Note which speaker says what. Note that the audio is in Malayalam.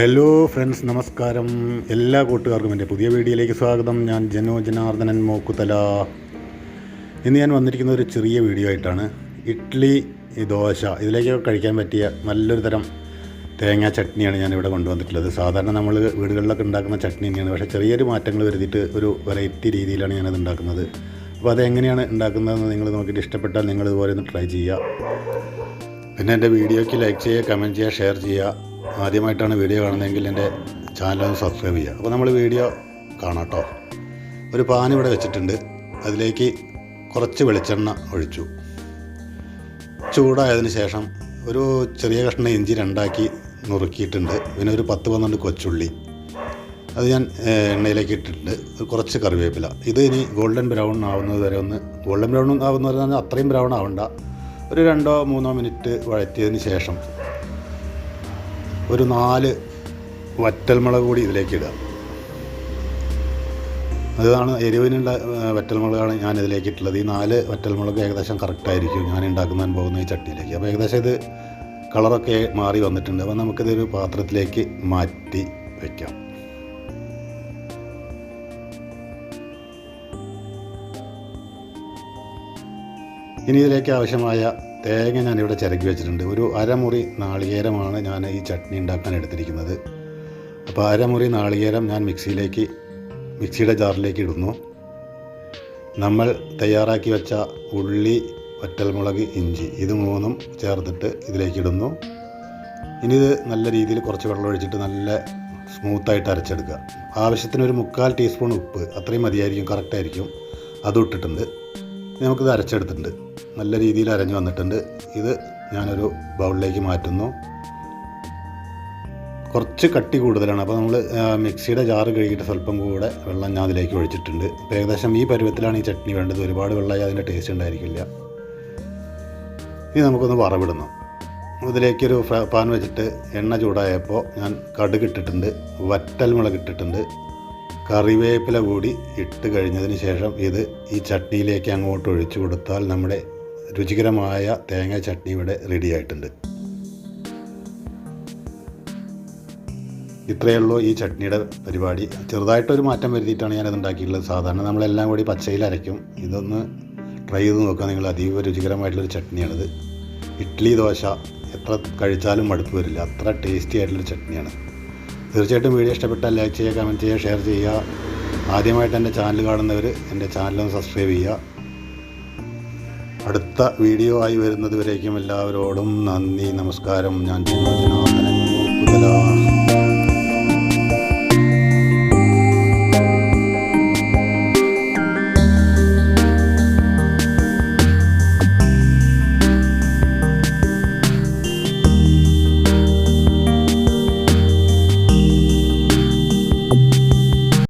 Speaker 1: ഹലോ ഫ്രണ്ട്സ് നമസ്കാരം. എല്ലാ കൂട്ടുകാർക്കും എന്റെ പുതിയ വീഡിയോയിലേക്ക് സ്വാഗതം. ഞാൻ ജനോ ജനാർദ്ദനൻ മോക്കുതല ഇന്ന് ഞാൻ വന്നിരിക്കുന്ന ഒരു ചെറിയ വീഡിയോ ആയിട്ടാണ്. ഇഡ്ഡലി ദോശ ഇതിലേക്കൊക്കെ കഴിക്കാൻ പറ്റിയ നല്ലൊരു തരം തേങ്ങാ ചട്നിയാണ് ഞാൻ ഇവിടെ കൊണ്ടുവന്നിട്ടുള്ളത്. സാധാരണ നമ്മൾ വീടുകളിലൊക്കെ ഉണ്ടാക്കുന്ന ചട്നി തന്നെയാണ്. പക്ഷേ ചെറിയൊരു മാറ്റങ്ങൾ വരുത്തിയിട്ട് ഒരു വെറൈറ്റി രീതിയിലാണ് ഞാനത് ഉണ്ടാക്കുന്നത്. അപ്പോൾ അതെങ്ങനെയാണ് ഉണ്ടാക്കുന്നതെന്ന് നിങ്ങൾ നോക്കിയിട്ട് ഇഷ്ടപ്പെട്ടാൽ നിങ്ങൾ ഇതുപോലെ ഒന്ന് ട്രൈ ചെയ്യുക. പിന്നെ എന്റെ വീഡിയോയ്ക്ക് ലൈക്ക് ചെയ്യുക കമന്റ് ചെയ്യുക ഷെയർ ചെയ്യുക. ആദ്യമായിട്ടാണ് വീഡിയോ കാണുന്നതെങ്കിൽ എന്റെ ചാനൽ ഒന്ന് സബ്സ്ക്രൈബ് ചെയ്യുക. അപ്പോൾ നമ്മൾ വീഡിയോ കാണാട്ടോ ഒരു പാൻ ഇവിടെ വെച്ചിട്ടുണ്ട്. അതിലേക്ക് കുറച്ച് വെളിച്ചെണ്ണ ഒഴിച്ചു. ചൂടായതിന് ശേഷം ഒരു ചെറിയ കഷ്ണം ഇഞ്ചി രണ്ടാക്കി നുറുക്കിയിട്ടുണ്ട്. പിന്നെ ഒരു പത്ത് പന്ത്രണ്ട് കൊച്ചുള്ളി. അത് ഞാൻ എണ്ണയിലേക്ക് ഇട്ടിട്ടുണ്ട്. കുറച്ച് കറിവേപ്പില. ഇത് ഇനി ഗോൾഡൻ ബ്രൗൺ ആവുന്നത് വരെ ഒന്ന് ഗോൾഡൻ ബ്രൗൺ ആവുന്നത് വരെ അത്രയും ബ്രൗൺ ആവണ്ട. ഒരു രണ്ടോ മൂന്നോ മിനിറ്റ് വഴറ്റിയതിന് ശേഷം ഒരു നാല് വറ്റൽമുളക് കൂടി ഇതിലേക്ക് ഇടുക. അതാണ് എരിവിനുള്ള വറ്റൽമുളകാണ് ഞാൻ ഇതിലേക്ക് ഇട്ടുള്ളത്. ഈ നാല് വറ്റൽമുളക് ഏകദേശം കറക്റ്റായിരിക്കും ഞാൻ ഉണ്ടാക്കുന്നതിന് പോകുന്ന ഈ ചട്ടിയിലേക്ക്. അപ്പോൾ ഏകദേശം ഇത് കളറൊക്കെ മാറി വന്നിട്ടുണ്ട്. അപ്പോൾ നമുക്കിതൊരു പാത്രത്തിലേക്ക് മാറ്റി വയ്ക്കാം ഇനി ഇതിലേക്ക് ആവശ്യമായ തേങ്ങ ഞാനിവിടെ ചിരക്കി വെച്ചിട്ടുണ്ട്. ഒരു അരമുറി നാളികേരമാണ് ഞാൻ ഈ ചട്നി ഉണ്ടാക്കാൻ എടുത്തിരിക്കുന്നത്. അപ്പോൾ അരമുറി നാളികേരം ഞാൻ മിക്സിയിലേക്ക് മിക്സിയുടെ ജാറിലേക്ക് ഇടുന്നു. നമ്മൾ തയ്യാറാക്കി വെച്ച ഉള്ളി വറ്റൽമുളക് ഇഞ്ചി ഇത് മൂന്നും ചേർത്തിട്ട് ഇതിലേക്ക് ഇടുന്നു. ഇനി ഇത് നല്ല രീതിയിൽ കുറച്ച് വെള്ളം ഒഴിച്ചിട്ട് നല്ല സ്മൂത്തായിട്ട് അരച്ചെടുക്കുക. ആവശ്യത്തിന് ഒരു മുക്കാൽ ടീസ്പൂൺ ഉപ്പ് അത്രയും മതിയായിരിക്കും കറക്റ്റായിരിക്കും. അതും ഇട്ടിട്ടുണ്ട്. നമുക്കിത് അരച്ചെടുത്തിട്ടുണ്ട്. നല്ല രീതിയിൽ അരഞ്ഞു വന്നിട്ടുണ്ട്. ഇത് ഞാനൊരു ബൗളിലേക്ക് മാറ്റുന്നു. കുറച്ച് കട്ടി കൂടുതലാണ്. അപ്പോൾ നമ്മൾ മിക്സിയുടെ ജാറ് കഴുകിയിട്ട് സ്വല്പം കൂടെ വെള്ളം ഞാൻ അതിലേക്ക് ഒഴിച്ചിട്ടുണ്ട്. അപ്പോൾ ഏകദേശം ഈ പരുവത്തിലാണ് ഈ ചട്നി വേണ്ടത്. ഒരുപാട് വെള്ളമായി അതിന്റെ ടേസ്റ്റ് ഉണ്ടായിരിക്കില്ല. ഇനി നമുക്കൊന്ന് വറവിടുന്നു. ഇതിലേക്കൊരു പാൻ വെച്ചിട്ട് എണ്ണ ചൂടായപ്പോൾ ഞാൻ കടുക് ഇട്ടിട്ടുണ്ട്. വറ്റൽ മുളക് ഇട്ടിട്ടുണ്ട്. കറിവേപ്പില കൂടി ഇട്ട് കഴിഞ്ഞതിന് ശേഷം ഇത് ഈ ചട്നിയിലേക്ക് അങ്ങോട്ട് ഒഴിച്ചു കൊടുത്താൽ നമ്മുടെ രുചികരമായ തേങ്ങ ചട്നി ഇവിടെ റെഡി ആയിട്ടുണ്ട്. ഇത്രയേ ഉള്ളൂ ഈ ചട്നിയുടെ പരിപാടി. ചെറുതായിട്ടൊരു മാറ്റം വരുത്തിയിട്ടാണ് ഞാനത് ഉണ്ടാക്കിയിട്ടുള്ളത്. സാധാരണ നമ്മളെല്ലാം കൂടി പച്ചയിൽ അരയ്ക്കും. ഇതൊന്ന് ട്രൈ ചെയ്ത് നോക്കുക. നിങ്ങൾ അതീവ രുചികരമായിട്ടുള്ളൊരു ചട്നിയാണിത്. ഇഡ്ഡലി ദോശ എത്ര കഴിച്ചാലും മടുപ്പ് വരില്ല. അത്ര ടേസ്റ്റി ആയിട്ടുള്ളൊരു ചട്നിയാണ്. തീർച്ചയായിട്ടും വീഡിയോ ഇഷ്ടപ്പെട്ടാൽ ലൈക്ക് ചെയ്യുക കമന്റ് ചെയ്യുക ഷെയർ ചെയ്യുക. ആദ്യമായിട്ട് എന്റെ ചാനൽ കാണുന്നവർ എന്റെ ചാനലൊന്ന് സബ്സ്ക്രൈബ് ചെയ്യുക. അടുത്ത വീഡിയോ ആയി വരുന്നത് വരേക്കും എല്ലാവരോടും നന്ദി നമസ്കാരം. ഞാൻ ജനാർദ്ദനൻ